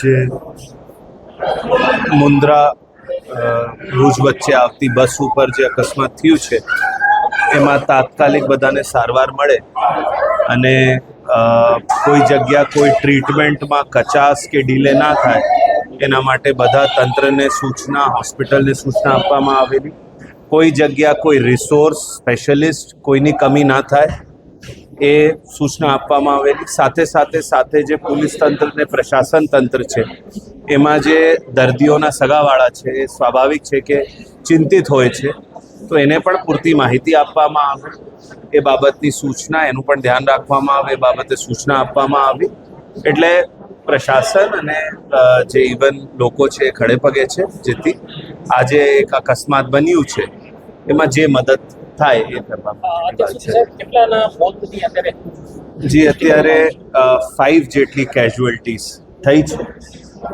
જે મુન્દ્રા ભુજ વચ્ચે આવતી બસ ઉપર જે અકસ્માત થયું છે, એમાં તાત્કાલિક બધાને સારવાર મળે અને કોઈ જગ્યા કોઈ ટ્રીટમેન્ટમાં કચાસ કે ડીલે ના થાય, એના માટે બધા તંત્રને સૂચના, હોસ્પિટલને સૂચના આપવામાં આવેલી. કોઈ જગ્યા કોઈ રિસોર્સ સ્પેશિયલિસ્ટ કોઈની કમી ના થાય એ સૂચના આપવામાં આવેલી. સાથે સાથે સાથે જે પોલીસ તંત્ર ને પ્રશાસન તંત્ર છે, એમાં જે દર્દીઓના સગાવાળા છે, એ સ્વાભાવિક છે કે ચિંતિત હોય છે. તો એને પણ પૂરતી માહિતી આપવામાં આવે. એ બાબતની સૂચના, એનું પણ ધ્યાન રાખવામાં આવે. એ બાબતે સૂચના આપવામાં આવી. એટલે પ્રશાસન અને જે ઇવન લોકો છે, એ ખડે પગે છે. જેથી આજે એક અકસ્માત બન્યું છે. એમાં જે મદદ થાય એ જી અત્યારે ફાઇવ જેટલી કેઝ્યુઅલ્ટીસ થઈ છે.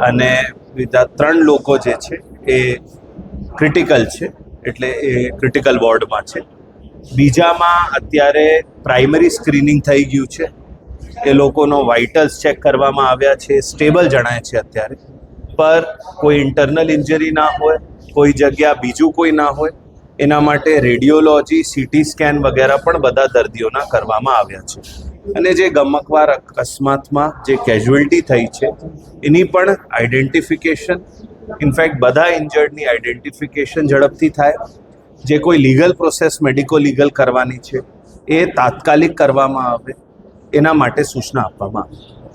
અને બીજા ત્રણ લોકો જે છે એ ક્રિટિકલ છે એટલે એ ક્રિટિકલ વોર્ડમાં છે. બીજામાં અત્યારે પ્રાઇમરી સ્ક્રીનિંગ થઈ ગયું છે. એ લોકોનો વાઇટલ્સ ચેક કરવામાં આવ્યા છે સ્ટેબલ જણાય છે અત્યારે. પર કોઈ ઇન્ટરનલ ઇન્જરી ના હોય કોઈ જગ્યા બીજું કોઈ ના હોય એના માટે રેડિયોલોજી, સીટી સ્કેન વગેરે પણ બધા દર્દીઓના કરવામાં આવ્યા છે. અને જે ગમકવાર અકસ્માતમાં જે કેઝ્યુઅલ્ટી થઈ છે, એની પણ આઈડેન્ટિફિકેશન ઇનફેક્ટ બધા ઇન્જર્ડની આઈડેન્ટિફિકેશન ઝડપથી થાય. જે કોઈ લીગલ પ્રોસેસ મેડિકો લીગલ કરવાની છે, એ તાત્કાલિક કરવામાં આવે, એના માટે સૂચના આપવામાં આવે.